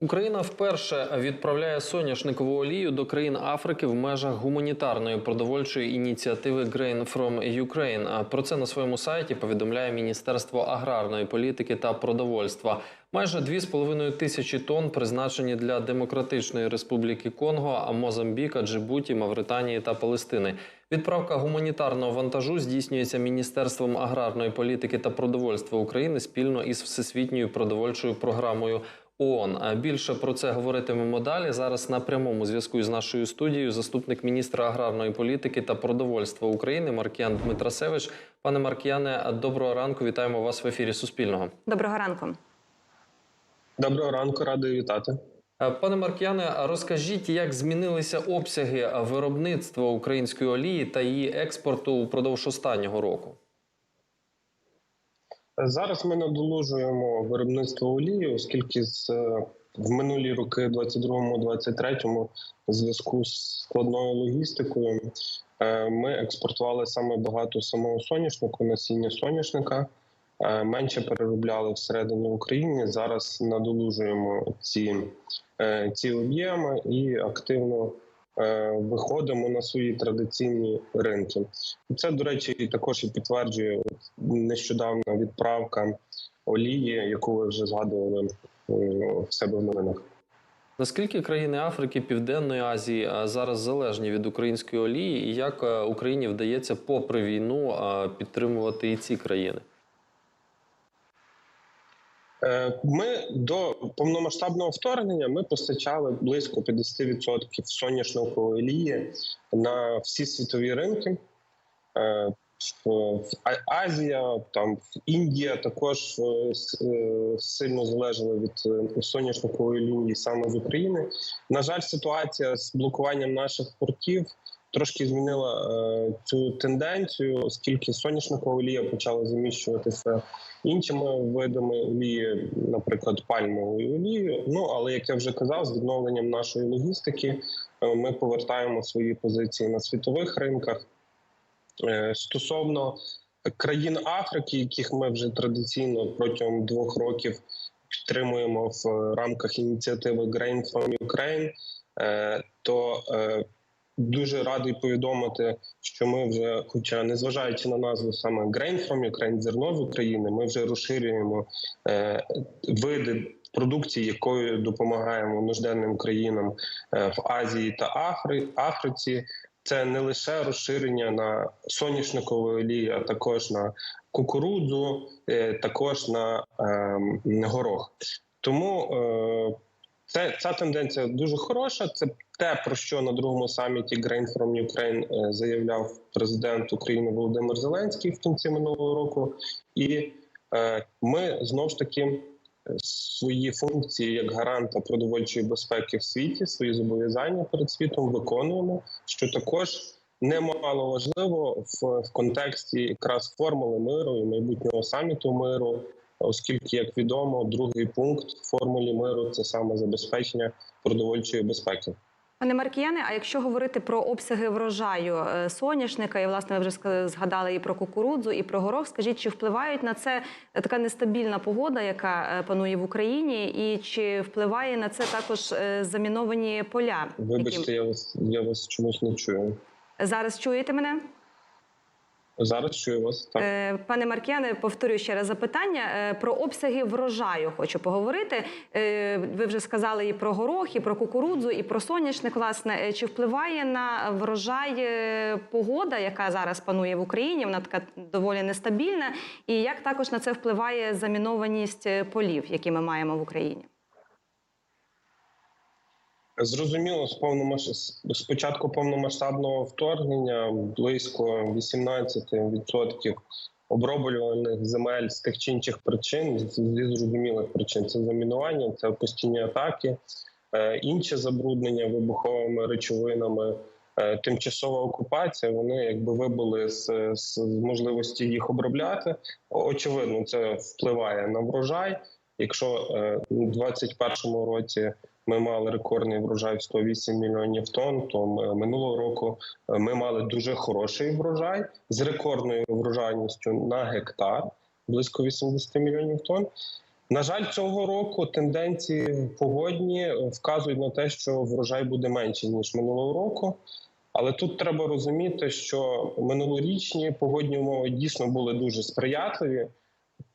Україна вперше відправляє соняшникову олію до країн Африки в межах гуманітарної продовольчої ініціативи Grain from Ukraine. Про це на своєму сайті повідомляє Міністерство аграрної політики та продовольства. Майже 2,5 тисячі тонн призначені для Демократичної Республіки Конго, Мозамбіка, Джибуті, Мавританії та Палестини. Відправка гуманітарного вантажу здійснюється Міністерством аграрної політики та продовольства України спільно із Всесвітньою продовольчою програмою. ООН. А Більше про це говоритимемо далі. Зараз на прямому зв'язку з нашою студією заступник міністра аграрної політики та продовольства України Маркіян Дмитрасевич. Пане Маркіяне, доброго ранку. Вітаємо вас в ефірі Суспільного. Доброго ранку. Доброго ранку, радий вітати. Пане Маркіяне, розкажіть, як змінилися обсяги виробництва української олії та її експорту упродовж останнього року? Зараз ми надолужуємо виробництво олії, оскільки з е, в минулі роки, 22-23, в зв'язку з складною логістикою, е, ми експортували саме багато самого соняшнику, насіння соняшника. е, Менше переробляли всередині України. Зараз надолужуємо ці, ці об'єми і активно виходимо на свої традиційні ринки. Це, до речі, також і підтверджує нещодавна відправка олії, яку ви вже згадували е, в себе в новинах. Наскільки країни Африки, Південної Азії е, зараз залежні від української олії, і як е, Україні вдається, попри війну, е, підтримувати і ці країни? Е, Ми до повномасштабного вторгнення ми постачали близько 50% соняшникової олії на всі світові ринки. Е, В Азія, там в Індія також е, сильно залежала від соняшникової лінії саме з України. На жаль, ситуація з блокуванням наших портів трошки змінила е, цю тенденцію, оскільки соняшникова олія почала заміщуватися іншими видами олії, наприклад, пальмовою олією. Ну але як я вже казав, з відновленням нашої логістики е, ми повертаємо свої позиції на світових ринках. Е, Стосовно країн Африки, яких ми вже традиційно протягом двох років підтримуємо в рамках ініціативи Grain from Ukraine, е, то е, дуже радий повідомити, що ми вже, хоча незважаючи на назву саме Grain from Ukraine, зерно з України, ми вже розширюємо е, види продукції, якою допомагаємо нужденним країнам е, в Азії та Афри, Африці. Це не лише розширення на соняшникову олію, а також на кукурудзу, е, також на на горох. Тому е, це ця тенденція дуже хороша. Це те, про що на другому саміті Grain from Ukraine е, заявляв президент України Володимир Зеленський в кінці минулого року. І е, ми знов ж таки е, свої функції як гаранта продовольчої безпеки в світі, свої зобов'язання перед світом виконуємо, що також немало важливо в, в контексті якраз формули миру і майбутнього саміту миру. Оскільки, як відомо, другий пункт в формулі миру це саме забезпечення продовольчої безпеки. Пане Маркіяне, а якщо говорити про обсяги врожаю е, соняшника, і власне ви вже згадали і про кукурудзу, і про горох, скажіть, чи впливають на це така нестабільна погода, яка е, панує в Україні, і чи впливає на це також е, заміновані поля? Вибачте, я вас я вас чомусь не чую. Зараз чуєте мене? Зараз чую вас так. Е, Пане Маркіяне, повторюю ще раз запитання Е, про обсяги врожаю. Хочу поговорити. Е, Ви вже сказали і про горох, і про кукурудзу, і про соняшник. Власне, чи впливає на врожай погода, яка зараз панує в Україні? Вона така доволі нестабільна. І як також на це впливає замінованість полів, які ми маємо в Україні? Зрозуміло, з повномаш... з початку повномасштабного вторгнення близько 18% оброблюваних земель з тих чи інших причин, зі зрозумілих причин, це замінування, це постійні атаки, е, інше забруднення вибуховими речовинами, е, тимчасова окупація. Вони якби вибули з, з можливості їх обробляти. Очевидно, це впливає на врожай. Якщо е, у 2021 році ми мали рекордний врожай в 108 мільйонів тонн, то минулого року е, ми мали дуже хороший врожай з рекордною врожайністю на гектар близько 80 мільйонів тонн. На жаль, цього року тенденції погодні вказують на те, що врожай буде менший ніж минулого року. Але тут треба розуміти, що минулорічні погодні умови дійсно були дуже сприятливі.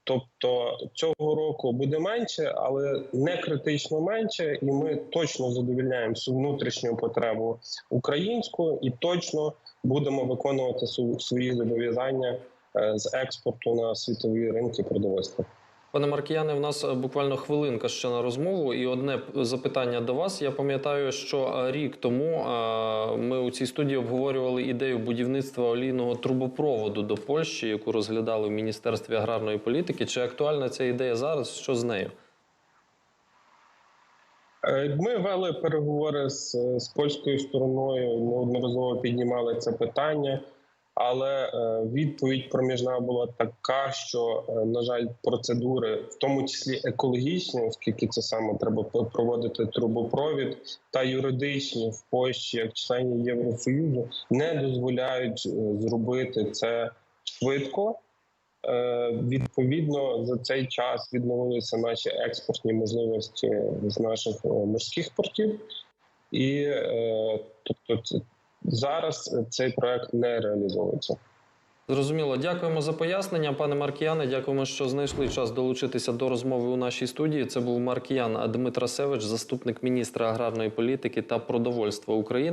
Тобто цього року буде менше, але не критично менше, і ми точно задовільняємо внутрішню потребу українську і точно будемо виконувати свої зобов'язання е, з експорту на світові ринки продовольства. Пане Маркіяне, в нас е, буквально хвилинка ще на розмову, і одне запитання до вас. Я пам'ятаю, що е, рік тому е, ми у цій студії обговорювали ідею будівництва олійного трубопроводу до Польщі, яку розглядали в Міністерстві аграрної політики. Чи актуальна ця ідея зараз? Що з нею? Ми вели переговори з, з польською стороною, неодноразово піднімали це питання, але е, відповідь проміжна була така, що е, на жаль, процедури, в тому числі екологічні, оскільки це саме треба проводити трубопровід, та юридичні в Польщі, як члені Євросоюзу, не дозволяють е, зробити це швидко. Відповідно, за цей час відновилися наші експортні можливості з наших морських портів, і тобто зараз цей проект не реалізовується. Зрозуміло, дякуємо за пояснення, пане Маркіяне. Дякуємо, що знайшли час долучитися до розмови у нашій студії. Це був Маркіян Дмитрасевич, заступник міністра аграрної політики та продовольства України.